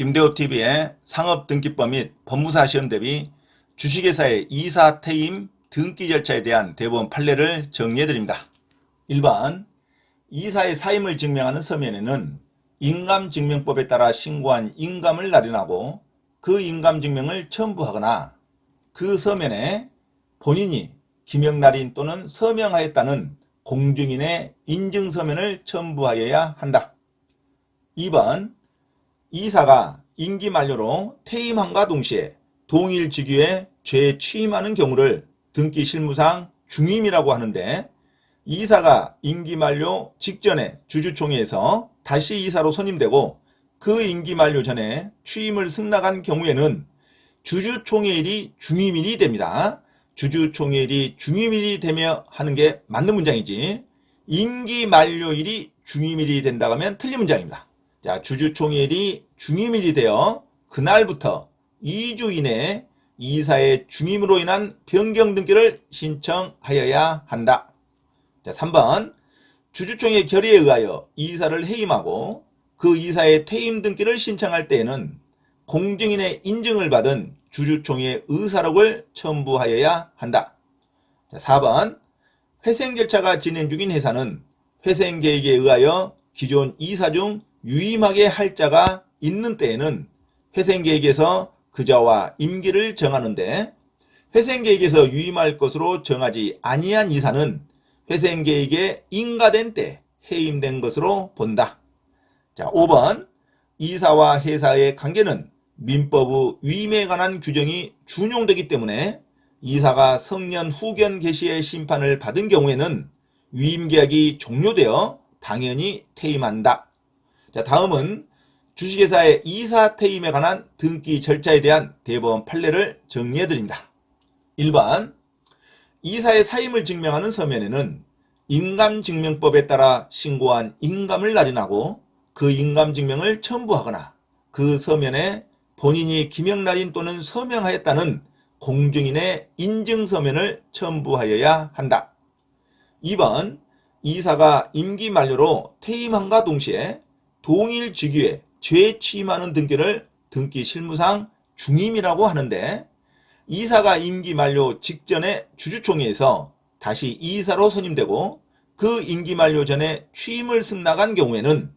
김대호TV의 상업 등기법 및 법무사 시험 대비 주식회사의 이사 퇴임 등기 절차에 대한 대법원 판례를 정리해 드립니다. 1번 이사의 사임을 증명하는 서면에는 인감증명법에 따라 신고한 인감을 날인하고 그 인감증명을 첨부하거나 그 서면에 본인이 기명날인 또는 서명하였다는 공증인의 인증서면을 첨부하여야 한다. 2번 이사가 임기 만료로 퇴임함과 동시에 동일 직위에 재취임하는 경우를 등기 실무상 중임이라고 하는데 이사가 임기 만료 직전에 주주총회에서 다시 이사로 선임되고 그 임기 만료 전에 취임을 승낙한 경우에는 주주총회일이 중임일이 됩니다. 주주총회일이 중임일이 되며 하는 게 맞는 문장이지 임기 만료일이 중임일이 된다고 하면 틀린 문장입니다. 자, 주주총회일이 중임일이 되어 그날부터 2주 이내에 이사의 중임으로 인한 변경 등기를 신청하여야 한다. 자, 3번. 주주총회 결의에 의하여 이사를 해임하고 그 이사의 퇴임 등기를 신청할 때에는 공증인의 인증을 받은 주주총회 의사록을 첨부하여야 한다. 자, 4번. 회생 절차가 진행 중인 회사는 회생 계획에 의하여 기존 이사 중 유임하게 할 자가 있는 때에는 회생 계획에서 그자와 임기를 정하는데 회생 계획에서 유임할 것으로 정하지 아니한 이사는 회생 계획에 인가된 때 해임된 것으로 본다. 자, 5번. 이사와 회사의 관계는 민법의 위임에 관한 규정이 준용되기 때문에 이사가 성년 후견 개시의 심판을 받은 경우에는 위임 계약이 종료되어 당연히 퇴임한다. 자, 다음은 주식회사의 이사 퇴임에 관한 등기 절차에 대한 대법원 판례를 정리해 드립니다. 1번 이사의 사임을 증명하는 서면에는 인감증명법에 따라 신고한 인감을 날인하고 그 인감증명을 첨부하거나 그 서면에 본인이 기명날인 또는 서명하였다는 공증인의 인증서면을 첨부하여야 한다. 2번 이사가 임기 만료로 퇴임함과 동시에 동일 직위에 재취임하는 등기를 등기 실무상 중임이라고 하는데 이사가 임기 만료 직전에 주주총회에서 다시 이사로 선임되고 그 임기 만료 전에 취임을 승낙한 경우에는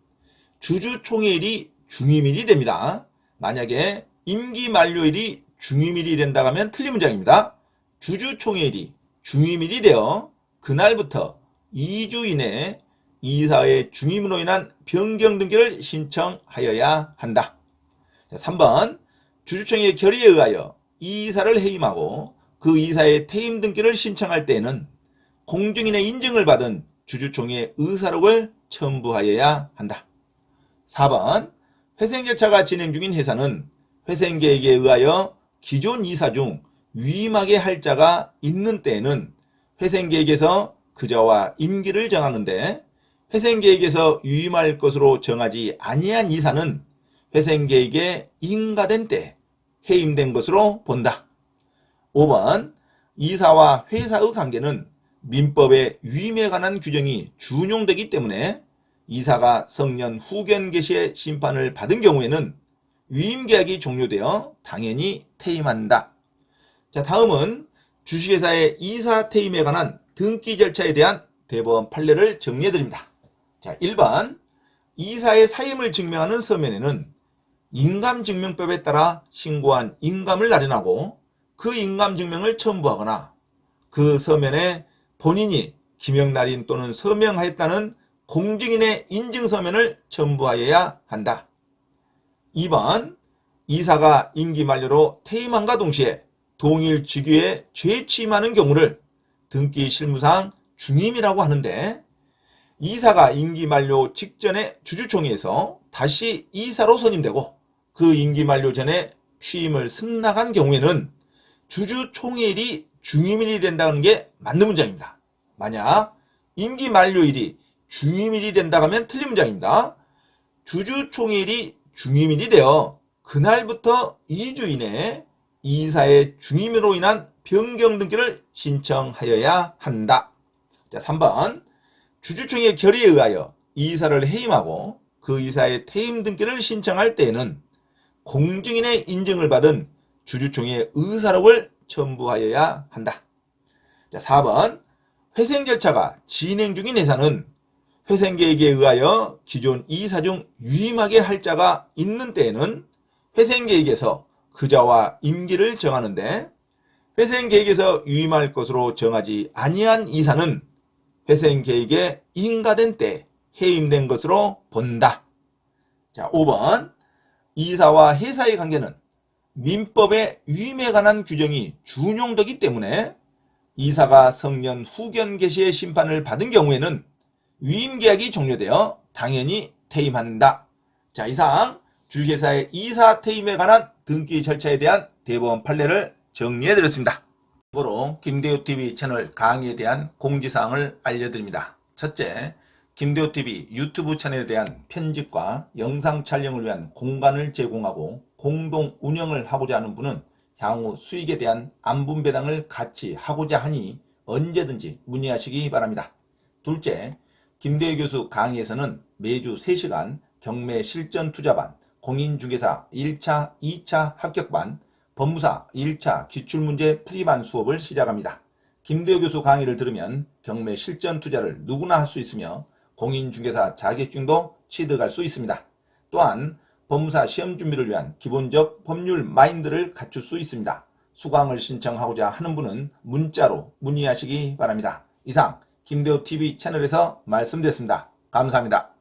주주총회일이 중임일이 됩니다. 만약에 임기 만료일이 중임일이 된다 하면 틀린 문장입니다. 주주총회일이 중임일이 되어 그날부터 2주 이내에 이사의 중임으로 인한 변경 등기를 신청하여야 한다. 3번 주주총회 결의에 의하여 이사를 해임하고 그 이사의 퇴임 등기를 신청할 때에는 공증인의 인증을 받은 주주총회 의사록을 첨부하여야 한다. 4번 회생 절차가 진행 중인 회사는 회생 계획에 의하여 기존 이사 중 위임하게 할 자가 있는 때에는 회생 계획에서 그자와 임기를 정하는데 회생 계획에서 유임할 것으로 정하지 아니한 이사는 회생 계획에 인가된 때 해임된 것으로 본다. 5번 이사와 회사의 관계는 민법의 유임에 관한 규정이 준용되기 때문에 이사가 성년 후견 개시의 심판을 받은 경우에는 위임 계약이 종료되어 당연히 퇴임한다. 자, 다음은 주식회사의 이사 퇴임에 관한 등기 절차에 대한 대법원 판례를 정리해 드립니다. 자, 1번 이사의 사임을 증명하는 서면에는 인감증명법에 따라 신고한 인감을 날인하고 그 인감증명을 첨부하거나 그 서면에 본인이 기명날인 또는 서명하였다는 공증인의 인증서면을 첨부하여야 한다. 2번 이사가 임기 만료로 퇴임함과 동시에 동일 직위에 재취임하는 경우를 등기 실무상 중임이라고 하는데 이사가 임기 만료 직전에 주주총회에서 다시 이사로 선임되고 그 임기 만료 전에 취임을 승낙한 경우에는 주주총회일이 중임일이 된다는 게 맞는 문장입니다. 만약 임기 만료일이 중임일이 된다 하면 틀린 문장입니다. 주주총회일이 중임일이 되어 그날부터 2주 이내에 이사의 중임으로 인한 변경 등기를 신청하여야 한다. 자, 3번. 주주총회 결의에 의하여 이사를 해임하고 그 이사의 퇴임 등기를 신청할 때에는 공증인의 인증을 받은 주주총회 의사록을 첨부하여야 한다. 자, 4번 회생 절차가 진행 중인 회사는 회생계획에 의하여 기존 이사 중 유임하게 할 자가 있는 때에는 회생계획에서 그자와 임기를 정하는데 회생계획에서 유임할 것으로 정하지 아니한 이사는 회생 계획에 인가된 때 해임된 것으로 본다. 자, 5번 이사와 회사의 관계는 민법의 위임에 관한 규정이 준용되기 때문에 이사가 성년 후견 개시의 심판을 받은 경우에는 위임 계약이 종료되어 당연히 퇴임한다. 자, 이상 주식회사의 이사 퇴임에 관한 등기 절차에 대한 대법원 판례를 정리해 드렸습니다. 참고로 김대호TV 채널 강의에 대한 공지사항을 알려드립니다. 첫째, 김대호TV 유튜브 채널에 대한 편집과 영상 촬영을 위한 공간을 제공하고 공동 운영을 하고자 하는 분은 향후 수익에 대한 안분 배당을 같이 하고자 하니 언제든지 문의하시기 바랍니다. 둘째, 김대희 교수 강의에서는 매주 3시간 경매 실전 투자반, 공인중개사 1차, 2차 합격반, 법무사 1차 기출문제 풀이반 수업을 시작합니다. 김대호 교수 강의를 들으면 경매 실전 투자를 누구나 할 수 있으며 공인중개사 자격증도 취득할 수 있습니다. 또한 법무사 시험 준비를 위한 기본적 법률 마인드를 갖출 수 있습니다. 수강을 신청하고자 하는 분은 문자로 문의하시기 바랍니다. 이상 김대호 TV 채널에서 말씀드렸습니다. 감사합니다.